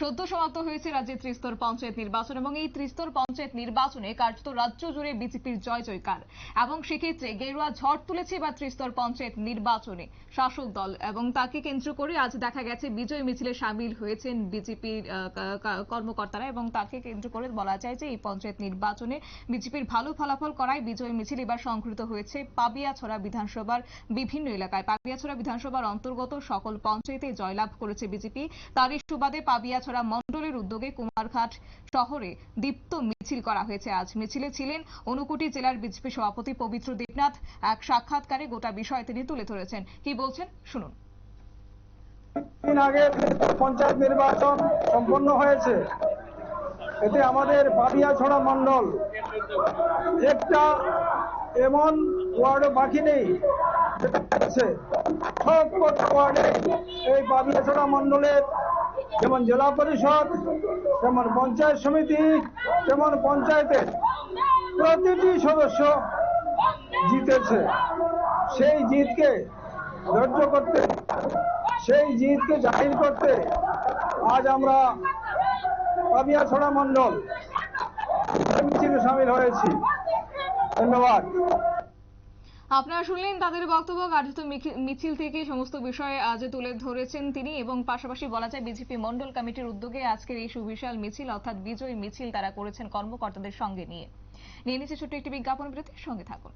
সদ্য সমাপ্ত হয়েছে রাজ্যের ত্রিস্তর পঞ্চায়েত নির্বাচন এবং এই ত্রিস্তর পঞ্চায়েত নির্বাচনে কার্যত রাজ্য জুড়ে বিজেপির জয় জয়কার। এবং সেক্ষেত্রে গেরুয়া ঝড় তুলেছে বা ত্রিস্তর পঞ্চায়েত নির্বাচনে শাসক দল এবং তাকে কেন্দ্র করে আজ দেখা গেছে বিজয় মিছিলে সামিল হয়েছেন বিজেপির কর্মকর্তারা এবং তাকে কেন্দ্র করে বলা যায় যে এই পঞ্চায়েত নির্বাচনে বিজেপির ভালো ফলাফল করায় বিজয় মিছিল এবার সংঘটিত হয়েছে পাবিয়াছড়া বিধানসভার বিভিন্ন এলাকায়। পাবিয়াছড়া বিধানসভার অন্তর্গত সকল পঞ্চায়েতে জয়লাভ করেছে বিজেপি। তারই সুবাদে পাবিয়াছড়া মণ্ডলের উদ্যোগে কুমারঘাট শহরে দীপ্ত মিছিল করা হয়েছে। আজ মিছিলে ছিলেন অনুকুটি জেলার বিজেপি সভাপতি পবিত্র দেবনাথ। এক সাক্ষাৎকারে গোটা বিষয় তিনি তুলে ধরেছেন। কি বলছেন? শুনুন। আগে পঞ্চায়েত নির্বাচন সম্পন্ন হয়েছে। এতে আমাদের পাবিয়াছড়া মণ্ডল। একটা এমন ওয়ার্ড বাকি নেই। সব ওয়ার্ডে এই পাবিয়াছড়া মণ্ডলের যেমন জেলা পরিষদ যেমন পঞ্চায়েত সমিতি যেমন পঞ্চায়েতের প্রতিটি সদস্য জিতেছে। সেই জিতকে ধৈর্য করতে, সেই জিতকে জাহির করতে আজ আমরা পাবিয়াছড়া মণ্ডল মিছিলে সামিল হয়েছি। ধন্যবাদ। আপনারা শুনলেন তাদের বক্তব্য, কার্যত মিছিল থেকে সমস্ত বিষয়ে আজ তুলে ধরেছেন তিনি এবং পাশাপাশি বলা যায় বিজেপি মন্ডল কমিটির উদ্যোগে আজকের এই সুবিশাল মিছিল, অর্থাৎ বিজয় মিছিল তারা করেছেন কর্মকর্তাদের সঙ্গে নিয়ে। নিয়ে নিচ্ছে ছোট্ট একটি বিজ্ঞাপন বিরতির সঙ্গে থাকুন।